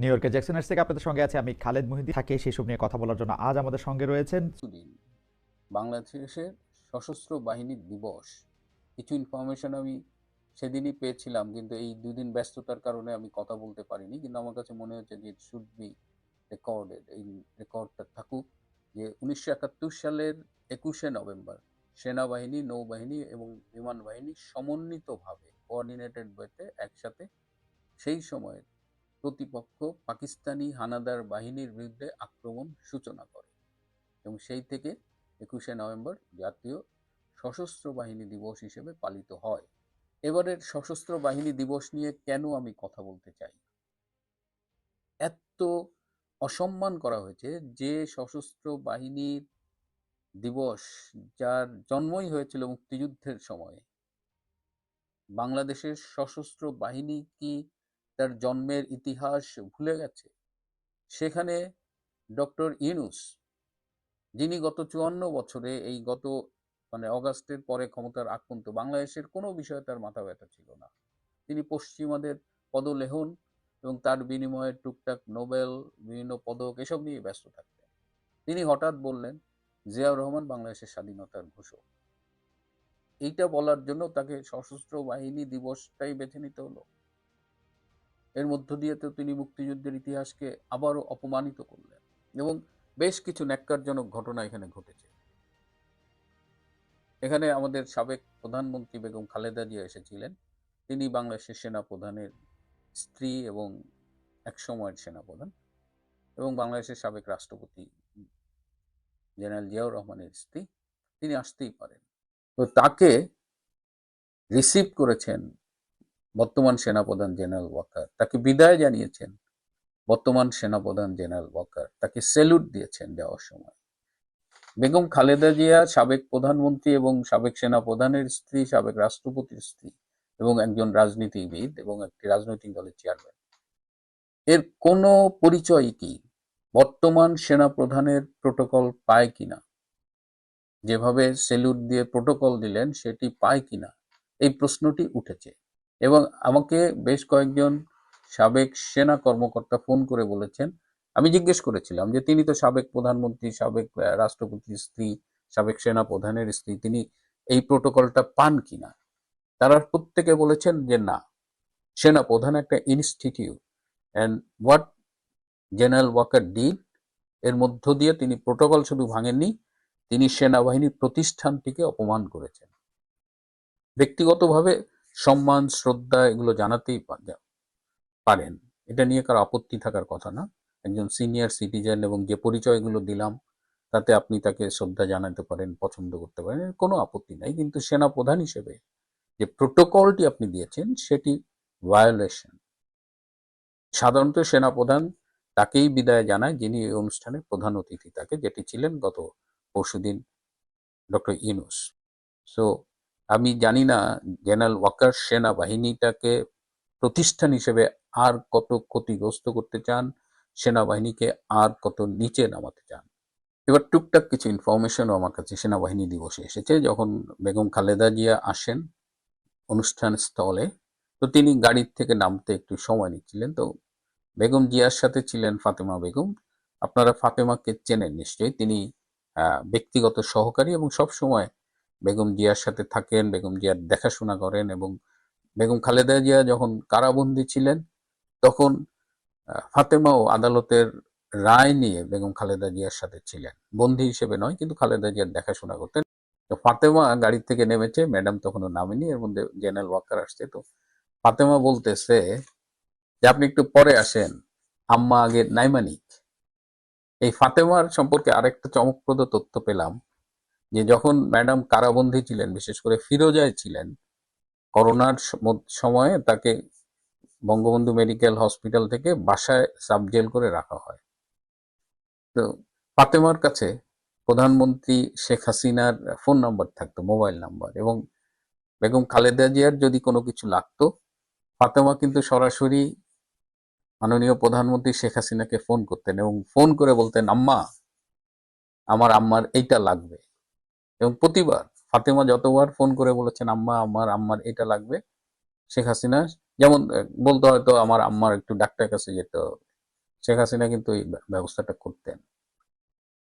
New ইয়র্কের জ্যাকসনের থেকে আপনাদের সঙ্গে আছে আমি খালেদ মুহিদি থাকে সেসব নিয়ে কথা বলার জন্য আজ আমাদের সঙ্গে রয়েছেন বাংলাদেশের সশস্ত্র বাহিনী দিবস। কিছু ইনফরমেশন আমি সেদিনই পেয়েছিলাম, কিন্তু এই দুদিন ব্যস্ততার কারণে আমি কথা বলতে পারিনি, কিন্তু আমার কাছে মনে হচ্ছে যে শুড বি রেকর্ডেড এই রেকর্ডটা থাকুক। যে উনিশশো একাত্তর সালের একুশে নভেম্বর, সেনাবাহিনী, নৌবাহিনী এবং বিমান বাহিনী সমন্বিতভাবে কোঅর্ডিনেটেড ওয়েতে একসাথে সেই সময়ে প্রতিপক্ষ পাকিস্তানি হানাদার বাহিনীর বিরুদ্ধে আক্রমণ সূচনা করে এবং সেই থেকে একুশে নভেম্বর জাতীয় সশস্ত্র বাহিনী দিবস হিসেবে পালিত হয়। এবারের সশস্ত্র বাহিনী দিবস নিয়ে কেন আমি কথা বলতে চাই? এত অসম্মান করা হয়েছে যে সশস্ত্র বাহিনীর দিবস, যার জন্মই হয়েছিল মুক্তিযুদ্ধের সময়ে, বাংলাদেশের সশস্ত্র বাহিনী কি তার জন্মের ইতিহাস ভুলে গেছে। সেখানে ডক্টর ইউনুস, যিনি গত চুয়ান্ন বছরে এই গত মানে অগাস্টের পরে ক্ষমতার আগ পর্যন্ত বাংলাদেশের কোনো বিষয়ে তার মাথা ব্যথা ছিল না। তিনি পশ্চিমাদের পদলেহন এবং তার বিনিময়ে টুকটাক নোবেল, বিভিন্ন পদক এসব নিয়ে ব্যস্ত থাকতেন। তিনি হঠাৎ বললেন, জিয়াউর রহমান বাংলাদেশের স্বাধীনতার ঘোষক। এইটা বলার জন্য তাকে সশস্ত্র বাহিনী দিবসটাই বেছে নিতে হলো। এর মধ্য দিয়ে তো তিনি মুক্তিযুদ্ধের ইতিহাসকে আবারও অপমানিত করলেন এবং বেশ কিছু ন্যাক্কারজনক ঘটনা এখানে ঘটেছে। এখানে আমাদের সাবেক প্রধানমন্ত্রী বেগম খালেদা জিয়া এসেছিলেন। তিনি বাংলাদেশের সেনা প্রধানের স্ত্রী এবং এক সময়ের সেনাপ্রধান এবং বাংলাদেশের সাবেক রাষ্ট্রপতি জেনারেল জিয়াউর রহমানের স্ত্রী। তিনি আসতেই পারেন। তো তাকে রিসিভ করেছেন বর্তমান সেনাপ্রধান জেনারেল ওয়াকার। তাকে বিদায় জানিয়েছেন বর্তমান সেনাপ্রধান জেনারেল ওয়াকার। তাকে সেলুট দিয়েছেন যাওয়ার সময়। বেগম খালেদা জিয়া সাবেক প্রধানমন্ত্রী এবং সাবেক সেনাপ্রধানের স্ত্রী, সাবেক রাষ্ট্রপতির স্ত্রী এবং একজন রাজনীতিবিদ এবং একটি রাজনৈতিক দলের চেয়ারম্যান। এর কোনো পরিচয় কি? বর্তমান সেনাপ্রধানের প্রোটোকল পায় কিনা যেভাবে সেলুট দিয়ে প্রোটোকল দিলেন, সেটি পায় কিনা এই প্রশ্নটি উঠেছে। এবং আমাকে বেশ কয়েকজন সাবেক সেনা কর্মকর্তা ফোন করে বলেছেন, আমি জিজ্ঞেস করেছিলাম যে তিনি তো সাবেক প্রধানমন্ত্রী, সাবেক রাষ্ট্রপতির স্ত্রী, সাবেক সেনা প্রধানের স্ত্রী, তিনি এই প্রোটোকলটা পান কিনা? তারা প্রত্যেকে বলেছেন যে না। সেনা প্রধান একটা institute. And what general Waker did এর মধ্য দিয়ে তিনি প্রোটোকল শুধু ভাঙেননি, তিনি সেনাবাহিনীর প্রতিষ্ঠানটিকে অপমান করেছেন। ব্যক্তিগতভাবে সম্মান, শ্রদ্ধা এগুলো জানাতেই পারেন। এটা নিয়ে কারও আপত্তি থাকার কথা না। একজন সিনিয়র সিটিজেন এবং যে পরিচয়গুলো দিলাম, তাতে আপনি তাকে শ্রদ্ধা জানাতে পারেন, পছন্দ করতে পারেন কোনো আপত্তি নাই। কিন্তু সেনা প্রধান হিসেবে যে প্রোটোকলটি আপনি দিয়েছেন, সেটি ভায়োলেশন সাধারণত সেনা প্রধান তাকেই বিদায় জানায়, যিনি এই অনুষ্ঠানের প্রধান অতিথি থাকে যেটি ছিলেন গত পরশুদিন ডক্টর ইউনুস। সো আমি জানি না, জেনারেল ওয়াকার সেনাবাহিনীটাকে প্রতিষ্ঠান হিসেবে আর কত ক্ষতিগ্রস্ত করতে চান, সেনাবাহিনীকে আর কত নিচে নামাতে চান। এবার টুকটাক কিছু ইনফরমেশনও আমার কাছে সেনাবাহিনী দিবসে এসেছে, যখন বেগম খালেদা জিয়া আসেন অনুষ্ঠান স্থলে। তো তিনি গাড়ির থেকে নামতে একটু সময় নিচ্ছিলেন। তো বেগম জিয়ার সাথে ছিলেন ফাতেমা বেগম। আপনারা ফাতেমাকে চেনেন নিশ্চয়ই। তিনি ব্যক্তিগত সহকারী এবং সব সময় বেগম জিয়ার সাথে থাকেন, বেগম জিয়ার দেখাশোনা করেন এবং বেগম খালেদা জিয়া যখন কারাবন্দী ছিলেন, তখন ফাতেমাও আদালতের রায় নিয়ে বেগম খালেদা জিয়ার সাথে ছিলেন। বন্দী হিসেবে নয়, কিন্তু খালেদা জিয়ার দেখাশোনা করতেন। তো ফাতেমা গাড়ি থেকে নেমেছে, ম্যাডাম তখনও নামেনি, এর মধ্যে জেনারেল ওয়াকার আসছে। তো ফাতেমা বলতেছে যে, আপনি একটু পরে আসেন, আম্মা আগে নাইমানিক। এই ফাতেমার সম্পর্কে আরেকটা চমকপ্রদ তথ্য পেলাম। যে যখন ম্যাডাম কারাবন্দী ছিলেন, বিশেষ করে ফিরোজায় ছিলেন, করোনার সময়ে তাকে বঙ্গবন্ধু মেডিকেল হসপিটাল থেকে বাসায় সাবজেল করে রাখা হয়। তো ফাতেমার কাছে প্রধানমন্ত্রী শেখ হাসিনার ফোন নাম্বার থাকতো, মোবাইল নাম্বার, এবং বেগম খালেদা জিয়ার যদি কোনো কিছু লাগতো, ফাতেমা কিন্তু সরাসরি মাননীয় প্রধানমন্ত্রী শেখ হাসিনাকে ফোন করতেন এবং ফোন করে বলতেন, আম্মা, আমার আম্মার এইটা লাগবে। এবং প্রতিবার ফাতেমা যতবার ফোন করে বলেছেন, আম্মা, আমার আম্মার এটা লাগবে। শেখ হাসিনা, যেমন বলতে হয়তো আমার আম্মার একটু ডাক্তার কাছে যেতে হবে। শেখ হাসিনা কিন্তু এই ব্যবস্থাটা করতেন।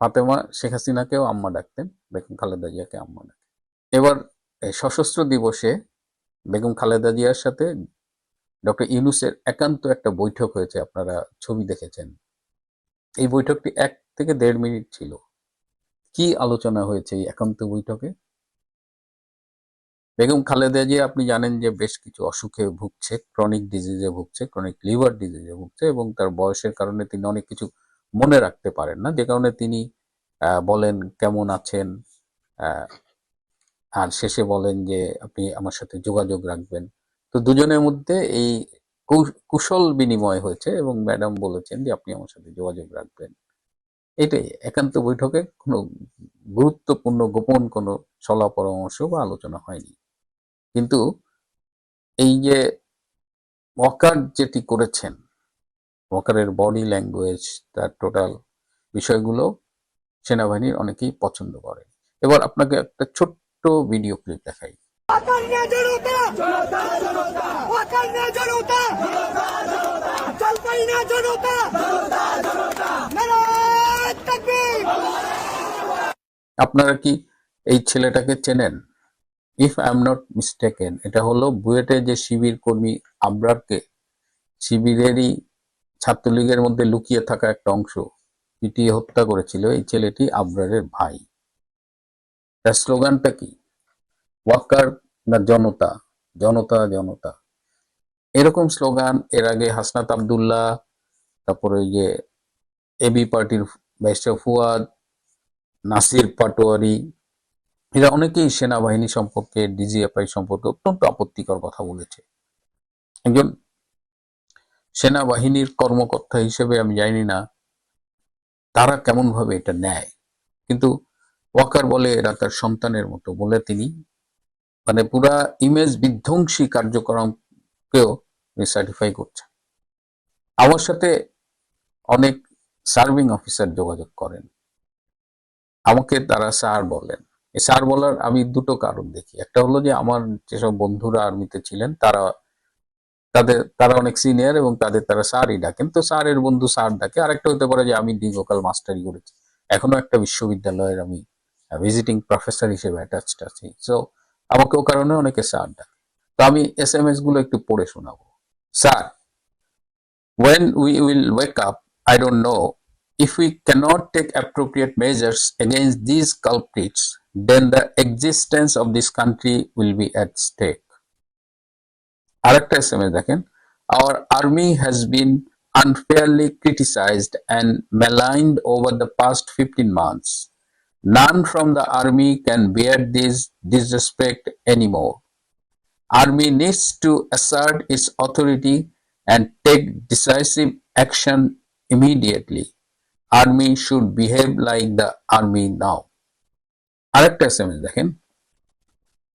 ফাতেমা, শেখ হাসিনাকেও আম্মা ডাকতেন, বেগম খালেদা জিয়াকে আম্মা ডাকতেন। এবার সশস্ত্র দিবসে বেগম খালেদা জিয়ার সাথে ডক্টর ইউনুসের একান্ত একটা বৈঠক হয়েছে, আপনারা ছবি দেখেছেন। এই বৈঠকটি এক থেকে দেড় মিনিট ছিল। কি আলোচনা হয়েছে এই একান্ত বৈঠকে? বেগম খালেদা জিয়া আপনি জানেন যে বেশ কিছু অসুখে ভুগছে ক্রনিক ডিজিজে ভুগছে ক্রনিক লিভার ডিজিজে ভুগছে এবং তার বয়সের কারণে তিনি অনেক কিছু মনে রাখতে পারেন না। যে কারণে তিনি বলেন কেমন আছেন আর শেষে বলেন যে আপনি আমার সাথে যোগাযোগ রাখবেন। তো দুজনের মধ্যে এই কুশল বিনিময় হয়েছে এবং ম্যাডাম বলেছেন যে আপনি আমার সাথে যোগাযোগ রাখবেন। এটাই, একান্ত বৈঠকে কোনো গুরুত্বপূর্ণ গোপন কোনো সলা পরামর্শ বা আলোচনা হয়নি। কিন্তু এই যে ওয়াকার যেটি করেছেন, ওয়াকারের বডি ল্যাঙ্গুয়েজ, তার টোটাল বিষয়গুলো সেনাবাহিনীর অনেকেই পছন্দ করে। এবার আপনাকে একটা ছোট্ট ভিডিও ক্লিপ দেখাই। জনতা জনতা জনতা জনতা জনতা আপনারা কি এই ছেলেটাকে চেনেন? If I am not mistaken এটা হলো বুয়েটে যে শিবির কর্মী আবরারকে শিবিরেরই ছাত্রলীগের মধ্যে লুকিয়ে থাকা একটা অংশ পিটিয়ে হত্যা করেছিল এই ছেলেটি আবরারের ভাই। তার স্লোগানটা কি? ওয়াকার না জনতা? জনতা জনতা। এরকম স্লোগান এর আগে হাসনাত আবদুল্লাহ, তারপরে ওই যে এবি পার্টির ব্যারিস্টার ফুয়াদ নাসির পাটোয়ারি, এরা অনেকেই সেনাবাহিনী সম্পর্কে, ডিজিএফআই সম্পর্কে অত্যন্ত আপত্তিকর কথা বলেছে। একজন সেনাবাহিনীর কর্মকর্তা হিসেবে আমি জানি না তারা কেমন ভাবে এটা নেয়। কিন্তু ওয়াকার বলে এরা তার সন্তানের মতো বলে তিনি। মানে পুরা ইমেজ বিধ্বংসী কার্যক্রমকেও সার্টিফাই করছেন। আমার সাথে অনেক সার্ভিং অফিসার যোগাযোগ করেন। আমাকে তারা স্যার বলেন। স্যার বলার আমি দুটো কারণ দেখি। একটা হলো যে আমার যেসব বন্ধুরা আর্মিতে ছিলেন তারা তাদের তারা অনেক সিনিয়র এবং তাদের তারা স্যারই ডাকেন। তো স্যারের বন্ধু স্যার ডাকে। আরেকটা হতে পারে যে আমি দীর্ঘকাল মাস্টারি করেছি। এখনও একটা বিশ্ববিদ্যালয়ের আমি ভিজিটিং প্রফেসর হিসেবে অ্যাটাচড আছি। সো আমাকে ও কারণে অনেকে স্যার ডাকে। তো আমি এস এম এসগুলো একটু পড়ে শোনাবো। Sir when we will wake up, I don't know. If we cannot take appropriate measures against these culprits, then the existence of this country will be at stake. আরেকটা SMS দেখেন our army has been unfairly criticized and maligned over the past 15 months. None from the army can bear this disrespect anymore. Army needs to assert its authority and take decisive action immediately. Army should behave like the army now আরেকটা SMS দেখেন।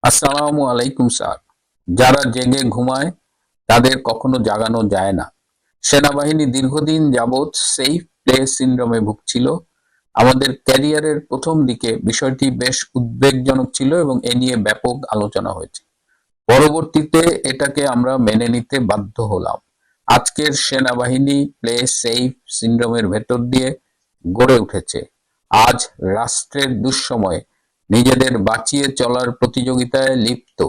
আসসালামু আলাইকুম, sir. যারা জেগে ঘুমায়, তাদের কখনো জাগানো যায় না। সেনাবাহিনী দীর্ঘদিন যাবৎ সেফ প্লে সিন্ড্রোমে ভুগছিল। আমাদের ক্যারিয়ারের প্রথম দিকে বিষয়টি বেশ উদ্বেগজনক ছিল এবং এ নিয়ে ব্যাপক আলোচনা হয়েছে। পরবর্তীতে এটাকে আমরা মেনে নিতে বাধ্য হলাম। আজকের সেনাবাহিনী প্লে সেফ সিন্ড্রোমের ভেতর দিয়ে গড়ে উঠেছে। আজ রাষ্ট্রের দুঃসময়ে নিজেদের বাঁচিয়ে চলার প্রতিযোগিতায় লিপ্ত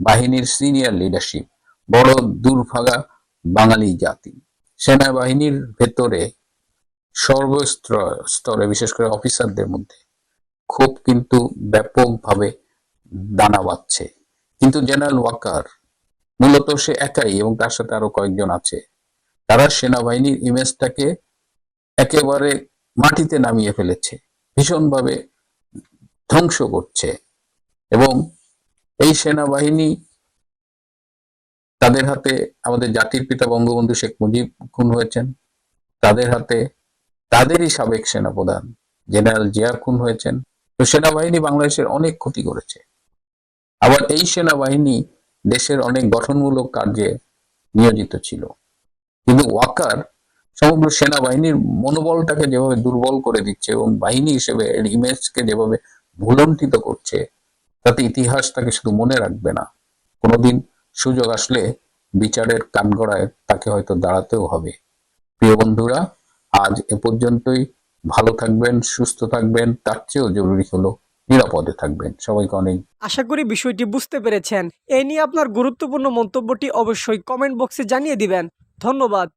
বাহিনীর সিনিয়র লিডারশিপ বড় দুর্ভাগা বাঙালি জাতি। সেনাবাহিনীর ভেতরে সর্বস্তর স্তরে, বিশেষ করে অফিসারদের মধ্যে, ক্ষোভ কিন্তু ব্যাপকভাবে দানা বাঁধছে। কিন্তু জেনারেল ওয়াকার মূলত সে একাই এবং তার সাথে আরও কয়েকজন আছে। তারা সেনাবাহিনীর ইমেজটাকে একেবারে মাটিতে নামিয়ে ফেলেছে, ভীষণভাবে ধ্বংস করছে এবং এই সেনাবাহিনী তাদের হাতে আমাদের জাতির পিতা বঙ্গবন্ধু শেখ মুজিব খুন হয়েছেন। তাদের হাতে তাদেরই সাবেক সেনাপ্রধান জেনারেল জিয়া খুন হয়েছেন। তো সেনাবাহিনী বাংলাদেশের অনেক ক্ষতি করেছে। আবার এই সেনাবাহিনী দেশের অনেক গঠনমূলক কার্যে নিয়োজিত ছিল। কিন্তু ওয়াকার সমগ্র সেনাবাহিনীর মনোবলটাকে যেভাবে দুর্বল করে দিচ্ছে এবং বাহিনী হিসেবে, এর ইমেজকে যেভাবে ভুলণ্ঠিত করছে, তাতে ইতিহাস তাকে শুধু মনে রাখবে না। কোনোদিন সুযোগ আসলে বিচারের কাঠগড়ায় তাকে হয়তো দাঁড়াতেও হবে। প্রিয় বন্ধুরা, আজ এ পর্যন্তই। ভালো থাকবেন, সুস্থ থাকবেন, তার চেয়েও জরুরি হলো নিরাপদে থাকবেন। সবাইকে অনেক আশা করি বিষয়টি বুঝতে পেরেছেন। এ নিয়ে আপনার গুরুত্বপূর্ণ মন্তব্যটি অবশ্যই কমেন্ট বক্সে জানিয়ে দিবেন। ধন্যবাদ।